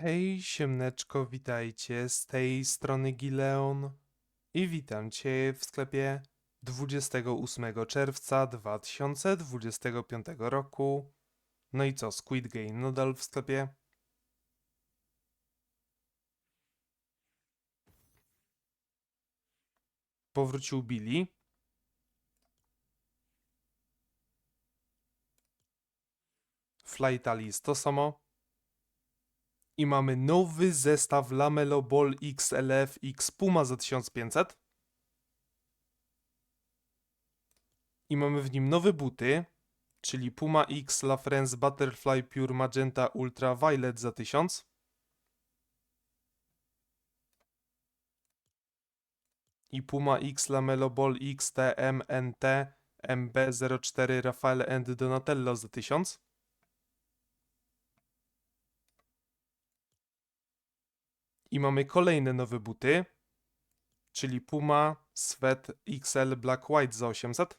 Hej, siemneczko, witajcie z tej strony Gileon i witam Cię w sklepie 28 czerwca 2025 roku. No i co, Squid Game nadal w sklepie? Powrócił Billy. Flight Alice to samo. I mamy nowy zestaw Lamelo Ball XLF X Puma za 1500. I mamy w nim nowe buty, czyli Puma X La France Butterfly Pure Magenta Ultra Violet za 1000. I Puma X Lamelo Ball XTM NT MB04 Raffaele and Donatello za 1000. I mamy kolejne nowe buty, czyli Puma Sweat XL Black White za 800.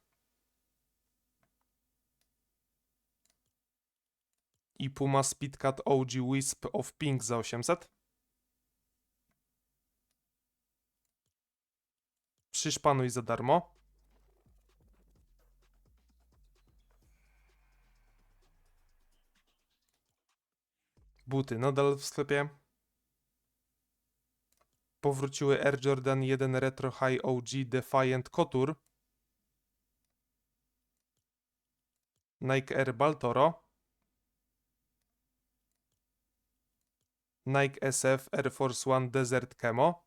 I Puma Speedcat OG Wisp of Pink za 800. Przyszpanuj za darmo. Buty nadal w sklepie. Powróciły Air Jordan 1 Retro High OG Defiant Couture. Nike Air Baltoro. Nike SF Air Force One Desert Camo.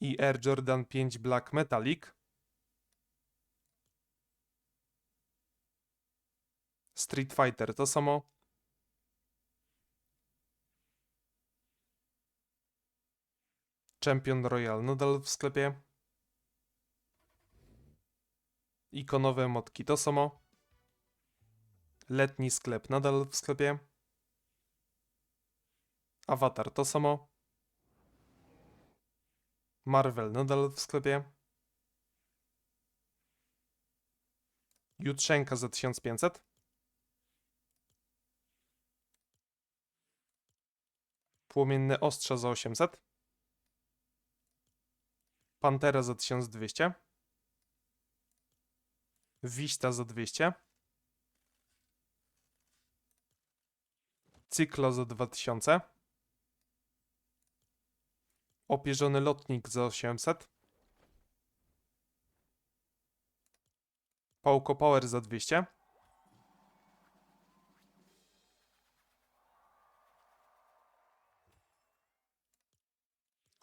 I Air Jordan 5 Black Metallic. Street Fighter to samo. Champion Royal nadal w sklepie. Ikonowe motki to samo. Letni sklep nadal w sklepie. Avatar to samo. Marvel nadal w sklepie. Jutrzenka za 1500. Płomienne ostrza za 800. Pantera za 1200. Wiśta za 200. Cyklo za 2000. Opierzony lotnik za 800. Pałko Power za 200.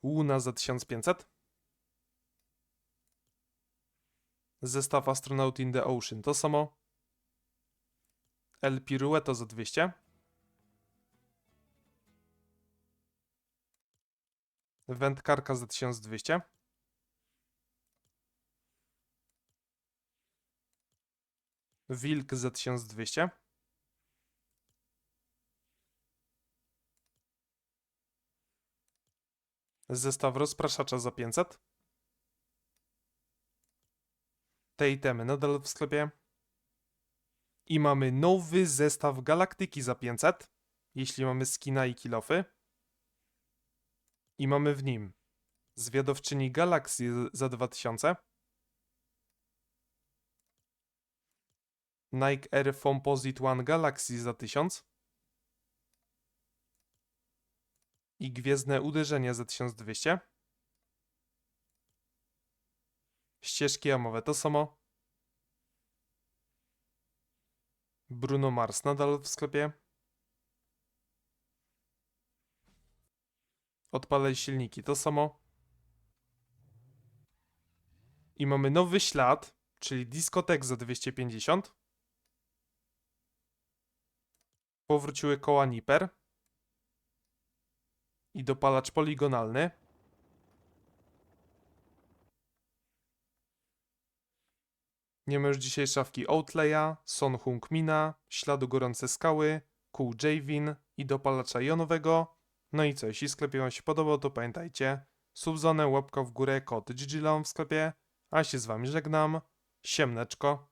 Łuna za 1500. Zestaw Astronaut in the Ocean to samo. El Pirueto za 200. Wędkarka za 1200. Wilk za 1200. Zestaw rozpraszacza za 500. Te itemy nadal w sklepie. I mamy nowy zestaw Galaktyki za 500, jeśli mamy skina i kilofy. I mamy w nim zwiadowczyni Galaxy za 2000. Nike Air Composite One Galaxy za 1000. I Gwiezdne Uderzenie za 1200. Ścieżki jamowe to samo. Bruno Mars nadal w sklepie. Odpalaj silniki to samo. I mamy nowy ślad, czyli diskotek za 250. Powróciły koła Niper. I dopalacz poligonalny. Nie ma już dzisiaj szafki Outleya, Son Hung Mina, Śladu Gorące Skały, Kół Javin i dopalacza jonowego. No i co, jeśli sklep wam się podobał, to pamiętajcie, subzonę, łapka w górę, kod GGLON w sklepie, a się z wami żegnam, siemneczko.